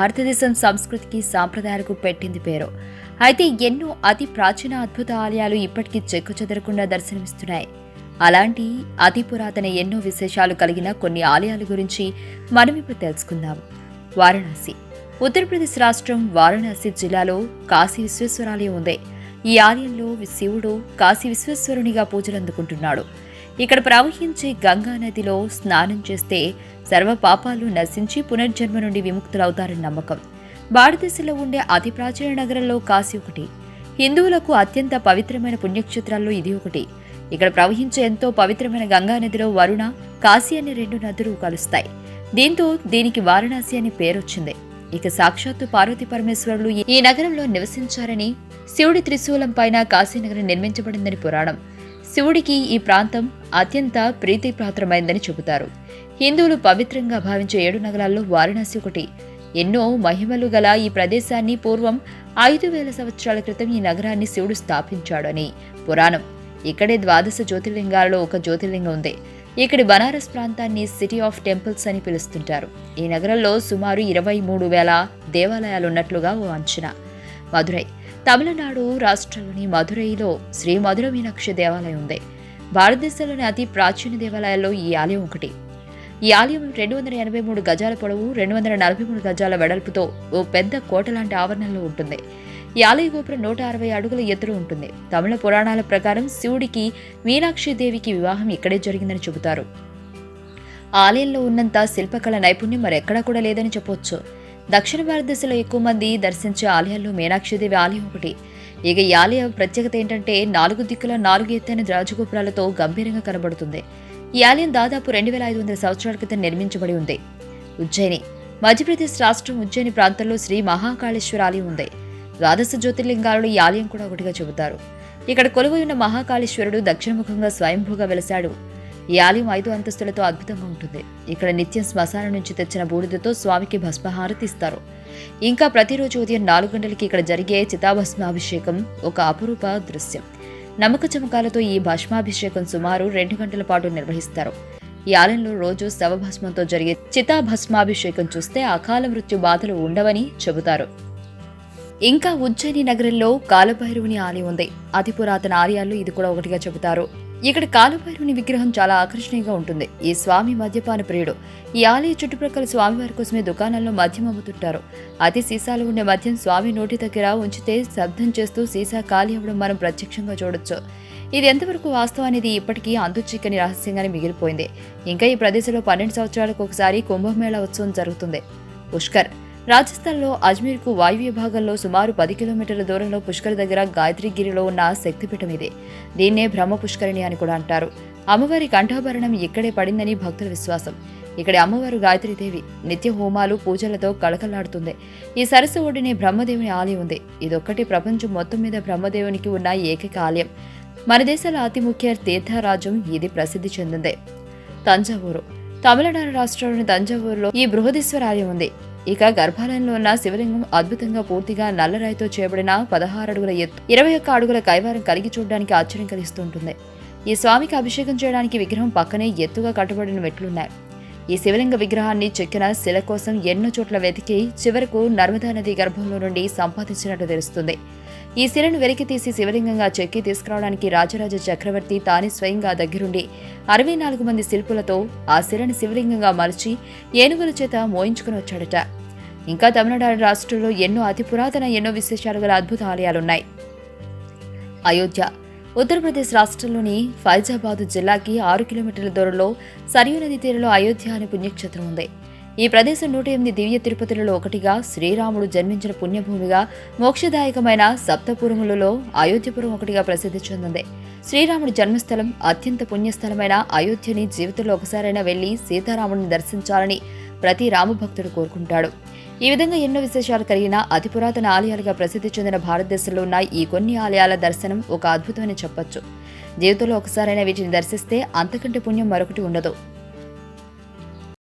భారతదేశం సంస్కృతికి సాంప్రదాయాలకు పెట్టింది పేరు. అయితే ఎన్నో అతి ప్రాచీన అద్భుత ఆలయాలు ఇప్పటికీ చెక్కు చెదరకుండా దర్శనమిస్తున్నాయి. అలాంటి అతి పురాతన ఎన్నో విశేషాలు కలిగిన కొన్ని ఆలయాల గురించి మనం ఇప్పుడు తెలుసుకుందాం. వారణాసి. ఉత్తరప్రదేశ్ రాష్ట్రం వారణాసి జిల్లాలో కాశీ విశ్వేశ్వరాలయం ఉంది. ఈ ఆలయంలో శివుడు కాశీ విశ్వేశ్వరునిగా పూజలు అందుకుంటున్నాడు. ఇక్కడ ప్రవహించే గంగా నదిలో స్నానం చేస్తే సర్వ పాపాలు నశించి పునర్జన్మ నుండి విముక్తులవుతారని నమ్మకం. భారతదేశంలో ఉండే అతి ప్రాచీన నగరంలో కాశీ ఒకటి. హిందువులకు అత్యంత పవిత్రమైన పుణ్యక్షేత్రాల్లో ఇది ఒకటి. ఇక్కడ ప్రవహించే ఎంతో పవిత్రమైన గంగా నదిలో వరుణ కాశీ అనే రెండు నదులు కలుస్తాయి. దీంతో దీనికి వారణాసి అనే పేరొచ్చింది. ఇక సాక్షాత్తు పార్వతీ పరమేశ్వరులు ఈ నగరంలో నివసించారని శివుడి త్రిశూలం పైన కాశీనగరం నిర్మించబడిందని పురాణం. శివుడికి ఈ ప్రాంతం అత్యంత ప్రీతిపాత్రమైందని చెబుతారు. హిందువులు పవిత్రంగా భావించే ఏడు నగరాల్లో వారణాసి ఒకటి. ఎన్నో మహిమలు గల ఈ ప్రదేశాన్ని పూర్వం ఐదు వేల సంవత్సరాల క్రితం ఈ నగరాన్ని శివుడు స్థాపించాడని పురాణం. ఇక్కడే ద్వాదశ జ్యోతిర్లింగాలలో ఒక జ్యోతిర్లింగం ఉంది. ఇక్కడి బనారస్ ప్రాంతాన్ని సిటీ ఆఫ్ టెంపుల్స్ అని పిలుస్తుంటారు. ఈ నగరంలో సుమారు ఇరవై మూడు వేల దేవాలయాలున్నట్లుగా ఓ అంచనా. మధురై తమిళనాడు రాష్ట్రంలోని మధురైలో శ్రీ మధుర మీనాక్షి దేవాలయం ఉంది. భారతదేశంలోని అతి ప్రాచీన దేవాలయాల్లో ఈ ఆలయం ఒకటి. ఈ ఆలయం రెండు వందల ఎనభై మూడు గజాల పొడవు రెండు వందల నలభై మూడు గజాల వెడల్పుతో ఓ పెద్ద కోట లాంటి ఆవరణలో ఉంటుంది. ఈ ఆలయ గోపురం నూట అరవై అడుగుల ఎత్తులో ఉంటుంది. తమిళ పురాణాల ప్రకారం శివుడికి మీనాక్షి దేవికి వివాహం ఇక్కడే జరిగిందని చెబుతారు. ఆలయంలో ఉన్నంత శిల్పకళ నైపుణ్యం మరెక్కడా కూడా లేదని చెప్పొచ్చు. దక్షిణ భారతదేశంలో ఎక్కువ మంది దర్శించే ఆలయాల్లో మీనాక్షిదేవి ఆలయం ఒకటి. ఇక ఈ ఆలయ ప్రత్యేకత ఏంటంటే నాలుగు దిక్కుల నాలుగు ఎత్తైన రాజగోపురాలతో గంభీరంగా కనబడుతుంది. ఈ ఆలయం దాదాపు రెండు వేల ఐదు వందల సంవత్సరాల క్రితం నిర్మించబడి ఉంది. ఉజ్జయిని. మధ్యప్రదేశ్ రాష్ట్రం ఉజ్జయిని ప్రాంతంలో శ్రీ మహాకాళేశ్వర ఆలయం ఉంది. ద్వాదశ జ్యోతిర్లింగాలలో ఈ ఆలయం కూడా ఒకటిగా చెబుతారు. ఇక్కడ కొలువై ఉన్న మహాకాళేశ్వరుడు దక్షిణముఖంగా స్వయంభూగా వెలసాడు ఈ ఆలయం ఐదు అంతస్తులతో అద్భుతంగా ఉంటుంది. ఇక్కడ నిత్యం శ్మశానం నుంచి తెచ్చిన బూడిదతో స్వామికి భస్మహారతి ఇస్తారు. ఇంకా ప్రతిరోజు ఉదయం నాలుగు గంటలకి ఇక్కడ జరిగే చితాభస్మాభిషేకం ఒక అపురూప దృశ్యం. నమ్మక చమకాలతో ఈ భస్మాభిషేకం సుమారు రెండు గంటల పాటు నిర్వహిస్తారు. ఈ ఆలయంలో రోజు శవభస్మంతో జరిగే చితాభస్మాభిషేకం చూస్తే అకాల మృత్యు బాధలు ఉండవని చెబుతారు. ఇంకా ఉజ్జయిని నగరంలో కాలభైరవుని ఆలయం ఉంది. అతి పురాతన ఆలయాల్లో ఇది కూడా ఒకటిగా చెబుతారు. ఇక్కడ కాలభైరవుని విగ్రహం చాలా ఆకర్షణీయంగా ఉంటుంది. ఈ స్వామి మద్యపాన ప్రియుడు. ఈ ఆలయ చుట్టుప్రక్కల స్వామివారి కోసమే దుకాణాల్లో మద్యం అమ్ముతుంటారు. అతి సీసాలు ఉండే మద్యం స్వామి నోటి దగ్గర ఉంచితే శబ్దం చేస్తూ సీసా ఖాళీ అవ్వడం మనం ప్రత్యక్షంగా చూడొచ్చు. ఇది ఎంతవరకు వాస్తవం అనేది ఇప్పటికీ చిక్కని రహస్యంగానే మిగిలిపోయింది. ఇంకా ఈ ప్రదేశంలో పన్నెండు సంవత్సరాలకు ఒకసారి కుంభమేళా ఉత్సవం జరుగుతుంది. పుష్కర్. రాజస్థాన్లో అజ్మీర్కు వాయువ్య భాగంలో సుమారు పది కిలోమీటర్ల దూరంలో పుష్కర్ దగ్గర గాయత్రిగిరిలో ఉన్న శక్తిపీఠం ఇది. దీన్నే బ్రహ్మ పుష్కరిణి అని కూడా అంటారు. అమ్మవారి కంఠాభరణం ఇక్కడే పడిందని భక్తుల విశ్వాసం. ఇక్కడ అమ్మవారు గాయత్రీదేవి నిత్య హోమాలు పూజలతో కళకళలాడుతుంది ఈ సరస్సు ఒడినే బ్రహ్మదేవుని ఆలయం ఉంది. ఇదొక్కటి ప్రపంచం మొత్తం మీద బ్రహ్మదేవునికి ఉన్న ఏకైక ఆలయం. మన దేశంలో అతి ముఖ్య తీర్థరాజ్యం ఇది ప్రసిద్ధి చెందింది. తంజావూరు. తమిళనాడు రాష్ట్రంలోని తంజావూరులో ఈ బృహదీశ్వర ఆలయం ఉంది. ఇక గర్భాలయంలో ఉన్న శివలింగం అద్భుతంగా పూర్తిగా నల్లరాయితో చేయబడిన పదహారు అడుగుల ఎత్తు ఇరవై ఒక్క అడుగుల కైవారం కలిగి చూడడానికి ఆశ్చర్యం కలిగిస్తుంటుంది. ఈ స్వామికి అభిషేకం చేయడానికి విగ్రహం పక్కనే ఎత్తుగా కట్టబడిన మెట్లున్నాయి. ఈ శివలింగ విగ్రహాన్ని చెక్కిన శిల కోసం ఎన్నో చోట్ల వెతికి చివరకు నర్మదా నది గర్భంలో నుండి సంపాదించినట్టు తెలుస్తుంది. ఈ శిలను వెలికి తీసి శివలింగంగా చెక్కి తీసుకురావడానికి రాజరాజ చక్రవర్తి తానే స్వయంగా దగ్గరుండి అరవై నాలుగు మంది శిల్పులతో ఆ శిలని శివలింగంగా మలిచి ఏనుగుల చేత మోయించుకుని వచ్చాడట. ఇంకా తమిళనాడు రాష్ట్రంలో ఎన్నో అతి పురాతన ఎన్నో విశేషాలు గల అద్భుత ఆలయాలున్నాయి. అయోధ్య ఉత్తరప్రదేశ్ రాష్ట్రంలోని ఫైజాబాదు జిల్లాకి ఆరు కిలోమీటర్ల దూరంలో సరియు నది తీరంలో అయోధ్య అనే పుణ్యక్షేత్రం ఉంది. ఈ ప్రదేశం నూట ఎనిమిది దివ్య తిరుపతులలో ఒకటిగా శ్రీరాముడు జన్మించిన పుణ్యభూమిగా మోక్షదాయకమైన సప్తపురములలో అయోధ్యపురం ఒకటిగా ప్రసిద్ధి చెందింది. శ్రీరాముడి జన్మస్థలం అత్యంత పుణ్యస్థలమైన అయోధ్యని జీవితంలో ఒకసారైనా వెళ్ళి సీతారాముడిని దర్శించాలని ప్రతి రామభక్తుడు కోరుకుంటాడు. ఈ విధంగా ఎన్నో విశేషాలు కలిగిన అతి పురాతన ఆలయాలుగా ప్రసిద్ధి చెందిన భారతదేశంలో ఉన్న ఈ కొన్ని ఆలయాల దర్శనం ఒక అద్భుతమని చెప్పొచ్చు. జీవితంలో ఒకసారైనా వీటిని దర్శిస్తే అంతకంటే పుణ్యం మరొకటి ఉండదు.